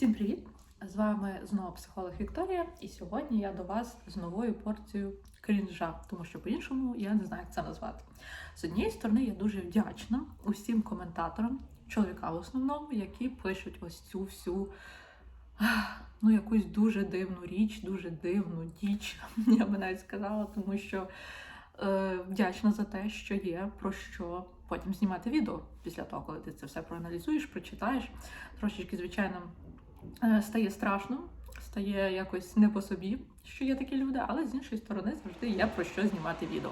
Всім привіт! З вами знову психолог Вікторія, і сьогодні я до вас з новою порцією крінжа, тому що по-іншому я не знаю, як це назвати. З однієї сторони, я дуже вдячна усім коментаторам, чоловікам в основному, які пишуть ось цю всю ну, якусь дуже дивну річ, дуже дивну діч, я би навіть сказала, тому що е, вдячна за те, що є про що потім знімати відео після того, коли ти це все проаналізуєш, прочитаєш. Трошечки, звичайно, стає страшно, стає якось не по собі, що є такі люди, але з іншої сторони завжди є про що знімати відео.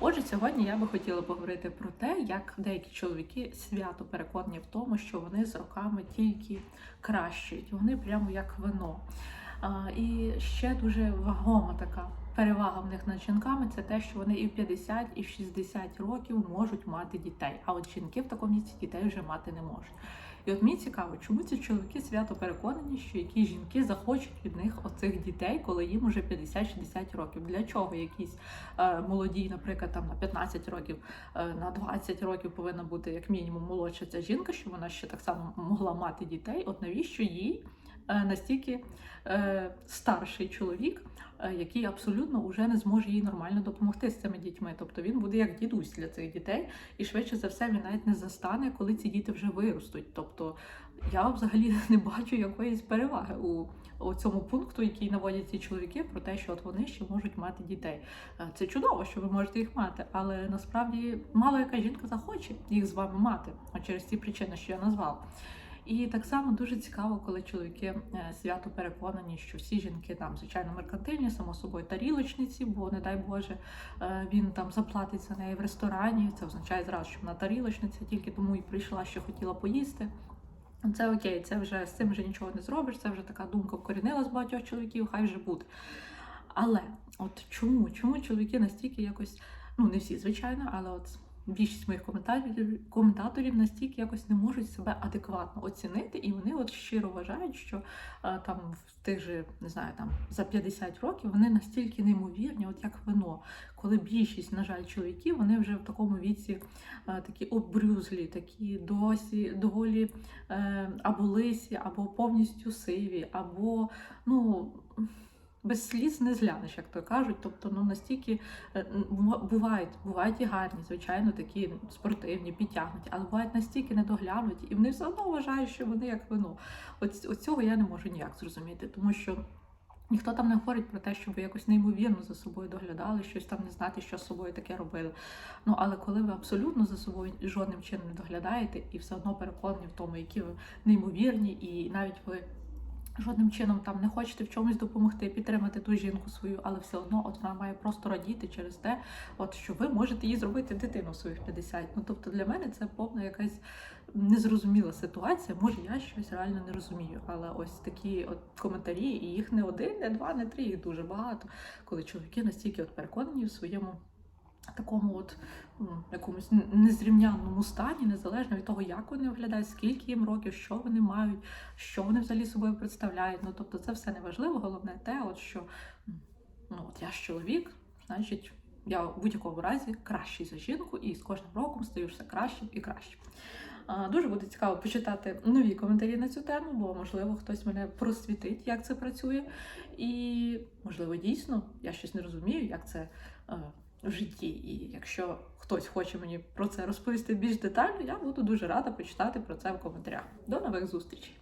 Отже, сьогодні я би хотіла поговорити про те, як деякі чоловіки свято переконані в тому, що вони з роками тільки кращують, вони прямо як вино. А, І ще дуже вагома така перевага в них над жінками це те, що вони і в 50, і в 60 років можуть мати дітей. А от жінки в такому віці дітей вже мати не можуть. І от мені цікаво, чому ці чоловіки свято переконані, що які жінки захочуть від них оцих дітей, коли їм уже 50-60 років. Для чого якісь е, молоді, наприклад, там на 15 років, е, на 20 років повинна бути як мінімум молодша ця жінка, щоб вона ще так само могла мати дітей. От навіщо їй настільки е, старший чоловік, е, який абсолютно вже не зможе їй нормально допомогти з цими дітьми. Тобто він буде як дідусь для цих дітей, і швидше за все він навіть не застане, коли ці діти вже виростуть. Тобто я взагалі не бачу якоїсь переваги у, у цьому пункту, який наводять ці чоловіки, про те, що от вони ще можуть мати дітей. Е, Це чудово, що ви можете їх мати, але насправді мало яка жінка захоче їх з вами мати, а через ті причини, що я назвала. І так само дуже цікаво, коли чоловіки е, свято переконані, що всі жінки там, звичайно, меркантильні, само собою тарілочниці, бо, не дай Боже, е, він там заплатить за неї в ресторані. Це означає зразу, що вона тарілочниця, тільки тому і прийшла, що хотіла поїсти. Це окей, це вже з цим вже нічого не зробиш. Це вже така думка вкорінила з багатьох чоловіків, хай вже буде. Але от чому? Чому чоловіки настільки якось, ну не всі, звичайно, але от більшість моїх коментаторів, коментаторів настільки якось не можуть себе адекватно оцінити, і вони от щиро вважають, що е, там в тих же, не знаю, там за 50 років вони настільки неймовірні, от як вино. Коли більшість, на жаль, чоловіків, вони вже в такому віці е, такі обрюзлі, такі досі доволі е, або лисі, або повністю сиві, або ну без сліз не зглянеш, як то кажуть. Тобто, ну настільки е, бувають, бувають і гарні, звичайно, такі спортивні, підтягнуті, але бувають настільки недоглянуті, і вони все одно вважають, що вони як вино. От, от цього я не можу ніяк зрозуміти, тому що. Ніхто там не говорить про те, щоб ви якось неймовірно за собою доглядали, щось там не знати, що з собою таке робили. Ну але коли ви абсолютно за собою жодним чином не доглядаєте і все одно переконані в тому, які ви неймовірні, і навіть ви жодним чином там не хочете в чомусь допомогти, підтримати ту жінку свою, але все одно от вона має просто радіти через те, от що ви можете їй зробити дитину своїх 50. Ну тобто для мене це повна якась незрозуміла ситуація. Може, я щось реально не розумію. Але ось такі от коментарі, і їх не один, не два, не три, їх дуже багато, коли чоловіки настільки от переконані в своєму. Такому от якомусь н- незрівняному стані, незалежно від того, як вони виглядають, скільки їм років, що вони мають, що вони взагалі собою представляють. Ну тобто, це все не важливо. Головне те, от що ну от я ж чоловік, значить, я в будь-якому разі кращий за жінку, і з кожним роком стаю все кращим і кращим. Дуже буде цікаво почитати нові коментарі на цю тему, бо можливо хтось мене просвітить, як це працює. І можливо, дійсно я щось не розумію, як це е, в житті. І якщо хтось хоче мені про це розповісти більш детально, я буду дуже рада почитати про це в коментарях. До нових зустрічей!